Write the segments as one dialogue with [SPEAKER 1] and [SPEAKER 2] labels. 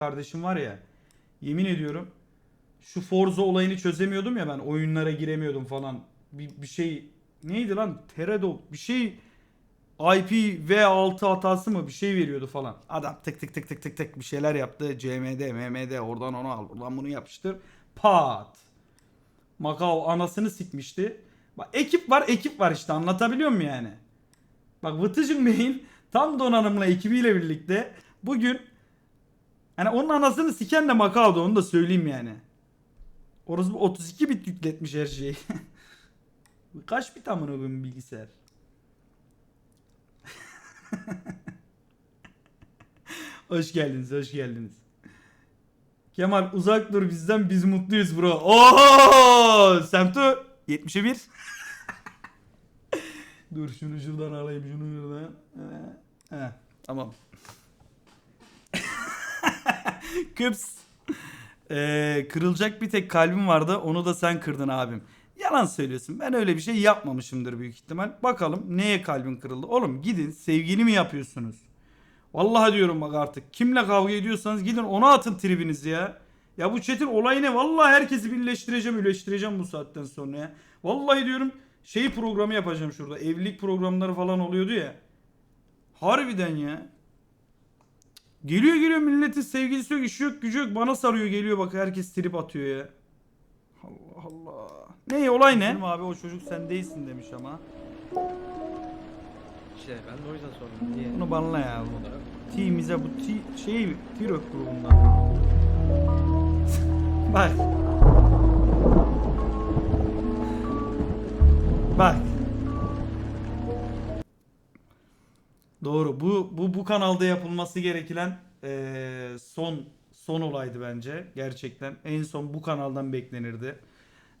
[SPEAKER 1] kardeşim var ya. Yemin ediyorum şu Forza olayını çözemiyordum ya ben oyunlara giremiyordum falan. Bir, bir şey neydi lan? Teredo bir şey IPv6 hatası mı bir şey veriyordu falan. Adam tık tık tık tık tık tık bir şeyler yaptı. CMD, MMD oradan onu al, buradan bunu yapıştır. Pat. Macau anasını sikmişti. Bak ekip var, ekip var işte anlatabiliyor muyum yani? Bak Vıtıcın Bey'in tam donanımla ekibiyle birlikte bugün hani onun anasını siken de Macau'da onu da söyleyeyim yani. Orası 32 bit yükletmiş her şeyi. Kaç bit amına koyayım bilgisayar? hoş geldiniz, hoş geldiniz. Kemal uzak dur bizden biz mutluyuz bro. Oo! Semtu 71. dur şunu şuradan alayım şunu şuradan. He, tamam. Kıps. Ee, kırılacak bir tek kalbim vardı. Onu da sen kırdın abim. Yalan söylüyorsun. Ben öyle bir şey yapmamışımdır büyük ihtimal. Bakalım neye kalbin kırıldı. Oğlum gidin sevgili mi yapıyorsunuz? Vallahi diyorum bak artık. Kimle kavga ediyorsanız gidin ona atın tribinizi ya. Ya bu chat'in olayı ne? Vallahi herkesi birleştireceğim, birleştireceğim bu saatten sonra ya. Vallahi diyorum şey programı yapacağım şurada. Evlilik programları falan oluyordu ya. Harbiden ya. Geliyor geliyor milletin sevgilisi yok, işi yok, gücü yok. Bana sarıyor geliyor bak herkes trip atıyor ya. Allah Allah. Ne olay ne? abi o çocuk sen değilsin demiş ama.
[SPEAKER 2] İşte ben de o yüzden sordum. Niye?
[SPEAKER 1] Bunu banla ya bu. Team'ize bu T şey Tirok grubundan. Bak. Bak. Doğru. Bu bu bu kanalda yapılması gereken eee, son son olaydı bence. Gerçekten en son bu kanaldan beklenirdi.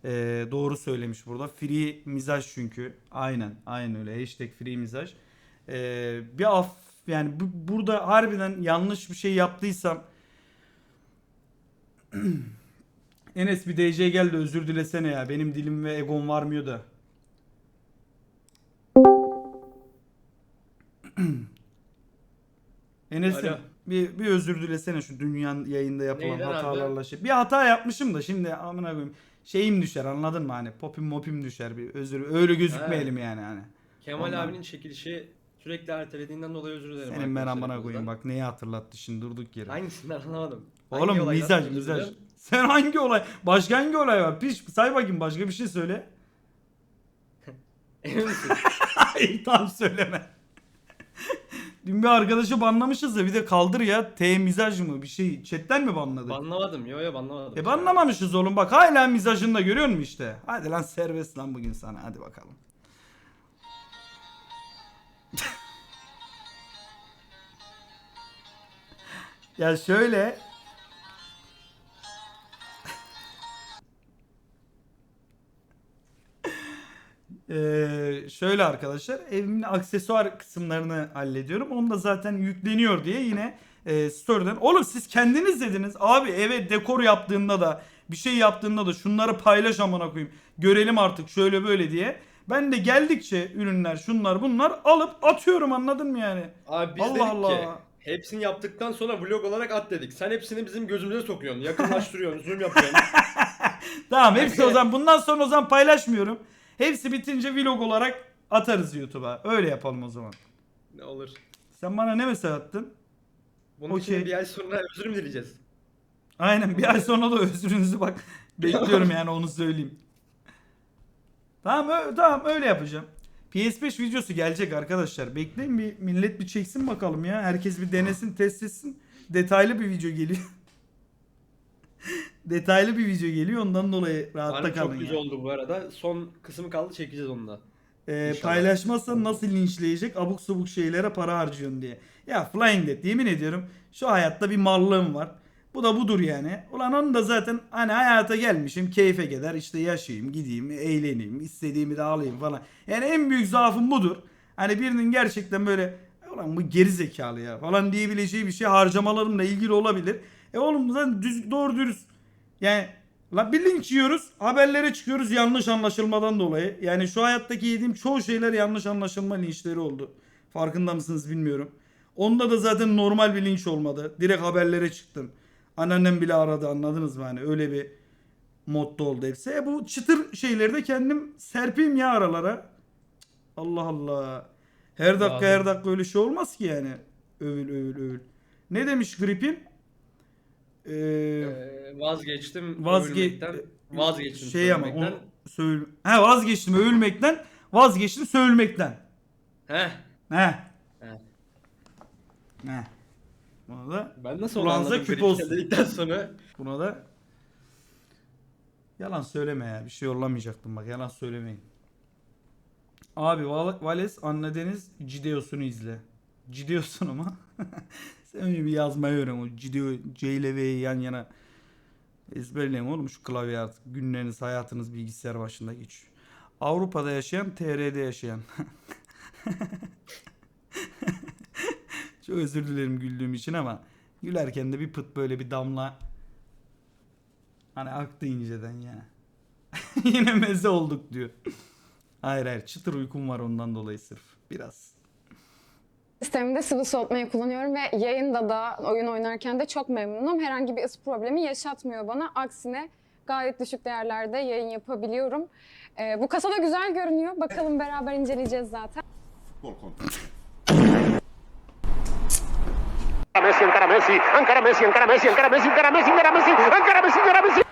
[SPEAKER 1] Eee, doğru söylemiş burada. Free mizaj çünkü. Aynen. Aynen öyle. Hashtag free mizaj. Eee, bir af yani bu- burada harbiden yanlış bir şey yaptıysam Enes bir DJ gel de özür dilesene ya. Benim dilim ve egom varmıyor da. Enes'im
[SPEAKER 2] Alo.
[SPEAKER 1] bir, bir özür dilesene şu dünyanın yayında yapılan
[SPEAKER 2] Neyden abi?
[SPEAKER 1] hatalarla şey. Bir hata yapmışım da şimdi amına koyayım. Şeyim düşer anladın mı hani popim mopim düşer bir özür öyle gözükmeyelim yani hani.
[SPEAKER 2] Kemal
[SPEAKER 1] Ondan.
[SPEAKER 2] abinin çekilişi sürekli ertelediğinden dolayı özür dilerim.
[SPEAKER 1] Senin ben amına
[SPEAKER 2] arkadaşlarımızdan.
[SPEAKER 1] koyayım bak neyi hatırlattı şimdi durduk yere.
[SPEAKER 2] Hangisinden anlamadım. Hangi
[SPEAKER 1] Oğlum
[SPEAKER 2] olaydan
[SPEAKER 1] mizaj
[SPEAKER 2] özür
[SPEAKER 1] mizaj.
[SPEAKER 2] dilerim?
[SPEAKER 1] Sen hangi olay? Başka hangi olay var? Piş say bakayım başka bir şey söyle.
[SPEAKER 2] Emin misin?
[SPEAKER 1] Tam söyleme. Dün bir arkadaşı banlamışız da bir de kaldır ya. T mizaj mı bir şey. Chatten mi banladık?
[SPEAKER 2] banlamadım. Yo yo banlamadım.
[SPEAKER 1] e banlamamışız oğlum bak hala mizajında görüyor musun işte. Hadi lan serbest lan bugün sana hadi bakalım. ya şöyle Ee, şöyle arkadaşlar evimin aksesuar kısımlarını hallediyorum. Onu da zaten yükleniyor diye yine e, story'den. Oğlum siz kendiniz dediniz. Abi eve dekor yaptığında da bir şey yaptığında da şunları paylaş amına koyayım. Görelim artık şöyle böyle diye. Ben de geldikçe ürünler şunlar bunlar alıp atıyorum anladın mı yani?
[SPEAKER 2] Abi biz
[SPEAKER 1] Allah
[SPEAKER 2] dedik
[SPEAKER 1] Allah.
[SPEAKER 2] ki hepsini yaptıktan sonra vlog olarak at dedik. Sen hepsini bizim gözümüze sokuyorsun. Yakınlaştırıyorsun, zoom yapıyorsun.
[SPEAKER 1] Tamam hepsi o zaman bundan sonra o zaman paylaşmıyorum. Hepsi bitince vlog olarak atarız YouTube'a. Öyle yapalım o zaman.
[SPEAKER 2] ne olur.
[SPEAKER 1] Sen bana ne mesaj attın?
[SPEAKER 2] Bunun
[SPEAKER 1] Okey.
[SPEAKER 2] için bir ay sonra özür mü dileyeceğiz?
[SPEAKER 1] Aynen bir ay sonra da özrünüzü bak bekliyorum yani onu söyleyeyim. Tamam ö- tamam öyle yapacağım. PS5 videosu gelecek arkadaşlar. Bekleyin bir millet bir çeksin bakalım ya. Herkes bir denesin, test etsin. Detaylı bir video geliyor. Detaylı bir video geliyor ondan dolayı rahatta
[SPEAKER 2] Harbi
[SPEAKER 1] kalın
[SPEAKER 2] çok güzel
[SPEAKER 1] ya.
[SPEAKER 2] oldu bu arada. Son kısmı kaldı çekeceğiz onu da. İnşallah.
[SPEAKER 1] paylaşmazsan nasıl linçleyecek abuk subuk şeylere para harcıyorsun diye. Ya Flying Dead yemin ediyorum şu hayatta bir mallığım var. Bu da budur yani. Ulan onu da zaten hani hayata gelmişim keyfe gider işte yaşayayım gideyim eğleneyim istediğimi de alayım falan. Yani en büyük zaafım budur. Hani birinin gerçekten böyle ulan bu geri zekalı ya falan diyebileceği bir şey harcamalarımla ilgili olabilir. E oğlum zaten düz, doğru dürüst yani la bir linç yiyoruz haberlere çıkıyoruz yanlış anlaşılmadan dolayı. Yani şu hayattaki yediğim çoğu şeyler yanlış anlaşılma linçleri oldu. Farkında mısınız bilmiyorum. Onda da zaten normal bir linç olmadı. Direkt haberlere çıktım. Anneannem bile aradı anladınız mı? Hani öyle bir modda oldu hepsi. E bu çıtır şeyleri de kendim serpeyim ya aralara. Allah Allah. Her dakika her dakika öyle şey olmaz ki yani. Övül övül övül. Ne demiş gripin? Ee,
[SPEAKER 2] Ee, vazgeçtim
[SPEAKER 1] Vazge-
[SPEAKER 2] övülmekten. Vazgeçtim
[SPEAKER 1] şey ama
[SPEAKER 2] söylemekten.
[SPEAKER 1] onu söyle. He vazgeçtim övülmekten. Vazgeçtim sövülmekten. He.
[SPEAKER 2] He.
[SPEAKER 1] He. Buna da
[SPEAKER 2] Ben nasıl
[SPEAKER 1] Kulağınıza küp olsun.
[SPEAKER 2] dedikten sonra.
[SPEAKER 1] buna da yalan söyleme ya. Bir şey yollamayacaktım bak. Yalan söylemeyin. Abi Val- Vales Anna Deniz Cideos'unu izle. Cideos'unu mu? Sen önce bir yazmayı öğren. O C ile V'yi yan yana ezberleyin oğlum şu klavye artık. Günleriniz, hayatınız bilgisayar başında geçiyor. Avrupa'da yaşayan, TR'de yaşayan. Çok özür dilerim güldüğüm için ama gülerken de bir pıt böyle bir damla hani aktı inceden ya. Yine meze olduk diyor. Hayır hayır çıtır uykum var ondan dolayı sırf. Biraz.
[SPEAKER 3] Sistemimde sıvı soğutmayı kullanıyorum ve yayında da oyun oynarken de çok memnunum. Herhangi bir ısı problemi yaşatmıyor bana. Aksine gayet düşük değerlerde yayın yapabiliyorum. Ee, bu kasa da güzel görünüyor. Bakalım beraber inceleyeceğiz zaten.
[SPEAKER 4] Gol contra.
[SPEAKER 5] Messi, encara Messi, encara Messi, encara Messi, encara Messi, encara Messi, encara Messi, encara Messi, encara Messi.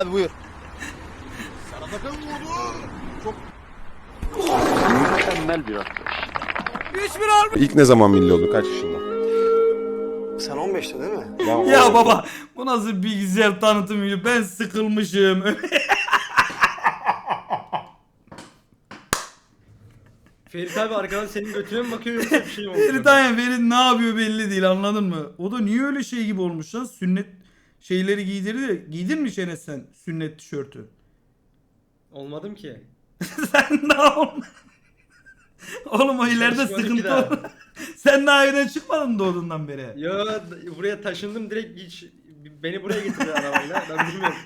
[SPEAKER 4] Hadi buyur. Serhat Akın vurdu. Çok
[SPEAKER 5] Mükemmel bir atış.
[SPEAKER 6] İlk ne zaman milli oldu? Kaç yaşında?
[SPEAKER 7] Sen 15'te değil mi?
[SPEAKER 6] Ben
[SPEAKER 1] Ya baba bu nasıl bilgisayar tanıtım video? Ben sıkılmışım.
[SPEAKER 2] Ferit abi arkadan senin götüne mi bakıyor yoksa bir şey mi oldu?
[SPEAKER 1] Ferit Ayhan Ferit ne yapıyor belli değil anladın mı? O da niye öyle şey gibi olmuş lan? Sünnet şeyleri giydirdi de giydirmiş Enes sen sünnet tişörtü.
[SPEAKER 2] Olmadım ki.
[SPEAKER 1] sen daha ol- Oğlum o ileride sıkıntı
[SPEAKER 2] daha.
[SPEAKER 1] olur. Sen daha evden çıkmadın doğduğundan beri?
[SPEAKER 2] Yo buraya taşındım direkt hiç beni buraya getirdiler arabayla. Ben bilmiyorum.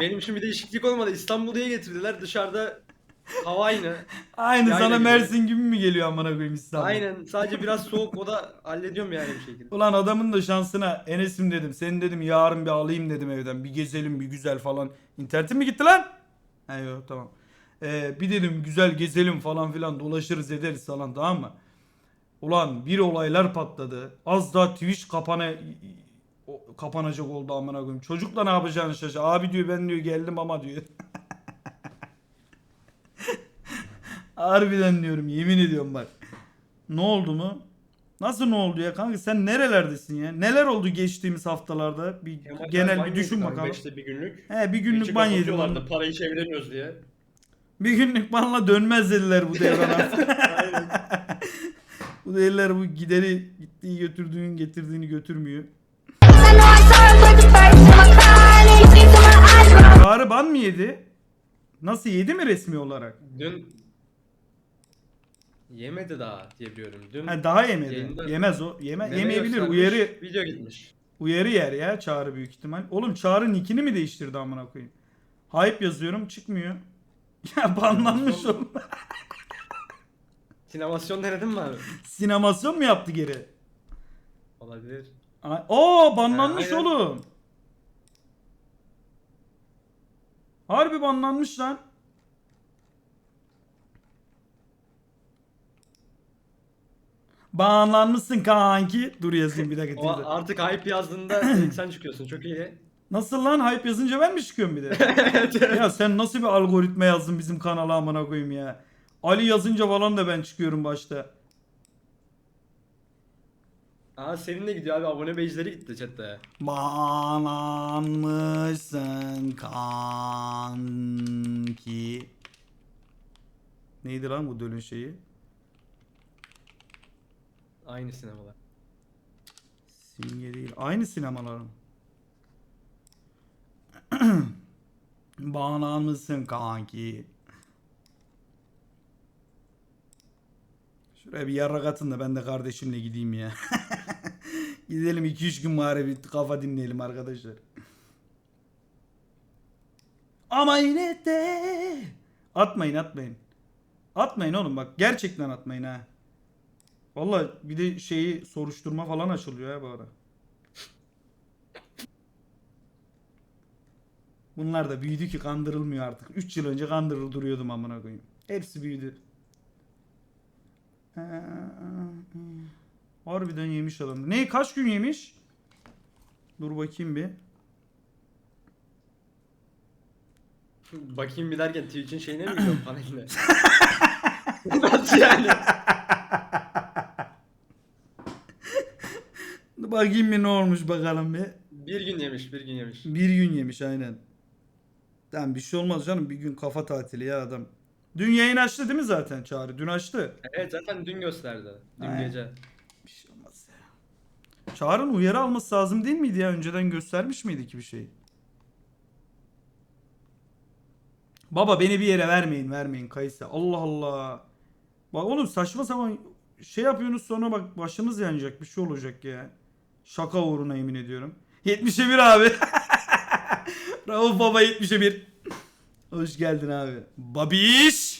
[SPEAKER 2] Benim için bir değişiklik olmadı. İstanbul'a getirdiler. Dışarıda hava aynı.
[SPEAKER 1] Aynı
[SPEAKER 2] Yayla
[SPEAKER 1] sana
[SPEAKER 2] gibi.
[SPEAKER 1] Mersin gibi mi geliyor amına koyayım İstanbul?
[SPEAKER 2] Aynen. Sadece biraz soğuk o da hallediyorum yani bir şekilde.
[SPEAKER 1] Ulan adamın da şansına Enes'im dedim. Seni dedim yarın bir alayım dedim evden. Bir gezelim bir güzel falan. İnternetin mi gitti lan? He yok tamam. Ee, bir dedim güzel gezelim falan filan dolaşırız ederiz falan tamam mı? Ulan bir olaylar patladı. Az daha Twitch kapana kapanacak oldu amına koyayım. Çocukla ne yapacağını şaşır. Abi diyor ben diyor geldim ama diyor. Harbiden diyorum yemin ediyorum bak. Ne oldu mu? Nasıl ne oldu ya kanka sen nerelerdesin ya? Neler oldu geçtiğimiz haftalarda? Bir
[SPEAKER 2] Kemal
[SPEAKER 1] genel bir düşün bakalım.
[SPEAKER 2] Beşte bir günlük.
[SPEAKER 1] He bir günlük ban onu.
[SPEAKER 2] Parayı çeviremiyoruz diye.
[SPEAKER 1] Bir günlük banla dönmez dediler bu devran artık. Bu dediler bu gideri gittiği götürdüğün getirdiğini götürmüyor. Çağrı ban mı yedi? Nasıl yedi mi resmi olarak?
[SPEAKER 2] Dün yemedi daha diye biliyorum. Dün
[SPEAKER 1] Ha, daha yemedi.
[SPEAKER 2] Yayında-
[SPEAKER 1] Yemez o. Yeme,
[SPEAKER 2] meme
[SPEAKER 1] yemeyebilir.
[SPEAKER 2] göstermiş,
[SPEAKER 1] Uyarı
[SPEAKER 2] Video gitmiş.
[SPEAKER 1] uyarı yer ya Çağrı büyük ihtimal. Oğlum Çağrı nickini mi değiştirdi amına koyayım? Hype yazıyorum çıkmıyor. Ya banlanmış oğlum.
[SPEAKER 2] Sinemasyon denedin mi abi?
[SPEAKER 1] Sinemasyon mu yaptı geri?
[SPEAKER 2] Olabilir.
[SPEAKER 1] Ay- Oo banlanmış
[SPEAKER 2] Ha, aynen.
[SPEAKER 1] oğlum. Harbi banlanmış lan. Banlanmışsın kanki. Dur yazayım bir dakika.
[SPEAKER 2] O artık hype yazdığında ilk sen çıkıyorsun. Çok iyi.
[SPEAKER 1] Nasıl lan hype yazınca ben mi çıkıyorum bir de? ya sen nasıl bir algoritma yazdın bizim kanala amına koyayım ya. Ali yazınca falan da ben çıkıyorum başta.
[SPEAKER 2] Aa senin de gidiyor abi. Abone beycileri gitti chatte.
[SPEAKER 1] Bananmışsın kanki. Neydi lan bu dölün şeyi?
[SPEAKER 2] Aynı sinemalar.
[SPEAKER 1] Simge değil. Aynı sinemaların. Bananmışsın kanki. Şuraya bir yarrak atın da ben de kardeşimle gideyim ya. Gidelim 2-3 gün bari bir kafa dinleyelim arkadaşlar. Ama yine de atmayın atmayın. Atmayın oğlum bak gerçekten atmayın ha. Valla bir de şeyi soruşturma falan açılıyor ya bu ara. Bunlar da büyüdü ki kandırılmıyor artık. 3 yıl önce kandırır duruyordum amına koyayım. Hepsi büyüdü. Ee, Harbiden yemiş adam. Ne kaç gün yemiş? Dur bakayım bir.
[SPEAKER 2] Bakayım bir derken Twitch'in şeyine mi gidiyorum paneline? Nasıl yani?
[SPEAKER 1] Bakayım bir ne olmuş bakalım bir.
[SPEAKER 2] Bir gün yemiş, bir gün yemiş.
[SPEAKER 1] Bir gün yemiş aynen. Tamam bir şey olmaz canım bir gün kafa tatili ya adam. Dün yayın açtı değil mi zaten Çağrı? Dün açtı.
[SPEAKER 2] Evet zaten dün gösterdi. Dün
[SPEAKER 1] Aynen.
[SPEAKER 2] gece.
[SPEAKER 1] Bir şey olmaz ya. Çağrı'nın uyarı alması lazım değil miydi ya? Önceden göstermiş miydi ki bir şey? Baba beni bir yere vermeyin vermeyin Kayısı. Allah Allah. Bak oğlum saçma sapan şey yapıyorsunuz sonra bak başınız yanacak bir şey olacak ya. Şaka uğruna yemin ediyorum. 70'e 1 abi. Rauf baba 70'e 1. Hoş geldin abi. Babiş.